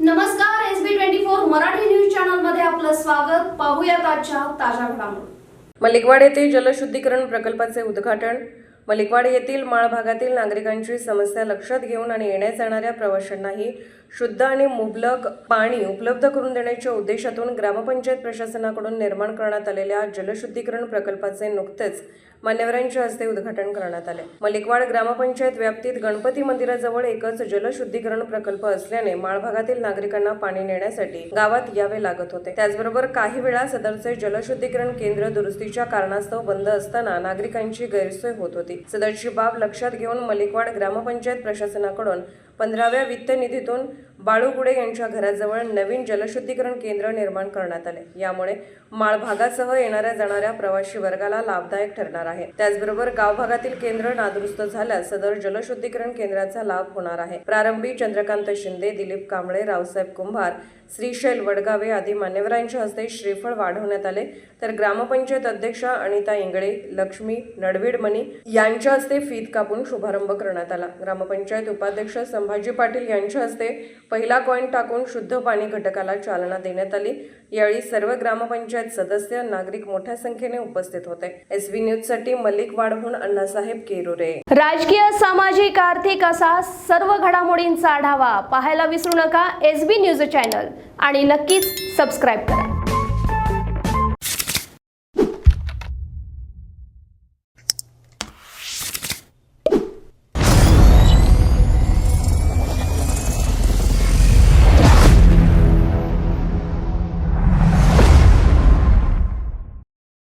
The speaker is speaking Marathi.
नमस्कार S B twenty four Marathi news चॅनलमध्ये आपलं स्वागत. पाहूया आजच्या ताज्या घडामोडी. मलिकवाड येथील जलशुद्धीकरण प्रकल्पाचे उद्घाटन. मलिकवाड येथील माळ भागातील नागरिकांची समस्या लक्षात घेऊन आणि येण्या जाणाऱ्या प्रवाशांनाही शुद्ध आणि मुबलक पाणी उपलब्ध करून देण्याच्या उद्देशातून ग्रामपंचायत प्रशासनाकडून निर्माण करण्यात आलेल्या जलशुद्धीकरण प्रकल्पाचे नुकतेच मान्यवरांच्या हस्ते उद्घाटन करण्यात आले. मलिकवाड ग्रामपंचायत व्याप्तीत गणपती मंदिराजवळ एकच जलशुद्धीकरण प्रकल्प असल्याने माळ भागातील नागरिकांना पाणी नेण्यासाठी गावात यावे लागत होते. त्याचबरोबर काही वेळा सदरचे जलशुद्धीकरण केंद्र दुरुस्तीच्या कारणास्तव बंद असताना नागरिकांची गैरसोय होत होती. सदरची बाब लक्षात घेऊन मलिकवाड ग्रामपंचायत प्रशासनाकडून पंधराव्या वित्त निधीतून बाळूगुडे यांच्या घराजवळ नवीन जलशुद्धीकरण केंद्र निर्माण करण्यात आले. यामुळे माळ भागासह येणाऱ्या जाणाऱ्या प्रवासी वर्गाला लाभदायक ठरणार आहे. आहे. त्याचबरोबर गाव भागातील केंद्र नादुरुस्त झाल्यास सदर जलशुद्धीकरण केंद्राचा लाभ होणार आहे. प्रारंभी चंद्रकांत शिंदे दिलीप कांबळे रावसाहेब कुंभार श्रीशैल वडगावे आदी मान्यवरांच्या हस्ते श्रीफळ वाढवण्यात आले. तर ग्रामपंचायत अध्यक्षा अनिता इंगळे लक्ष्मी नडवीडमणी यांच्या हस्ते फीत कापून शुभारंभ करण्यात आला. ग्रामपंचायत उपाध्यक्ष संभाजी पाटील यांच्या हस्ते पहिला कॉईन टाकून शुद्ध पाणी घटकाला चालना देण्यात आली. यावेळी सर्व ग्रामपंचायत सदस्य नागरिक मोठ्या संख्येने उपस्थित होते. एस व्ही न्यूज साठी मलिक वाढवून अण्णासाहेब केरुरे. राजकीय सामाजिक आर्थिक असा सर्व घडामोडींचा आढावा पाहायला विसरू नका. एस बी न्यूज चॅनल आणि नक्कीच सबस्क्राईब करा.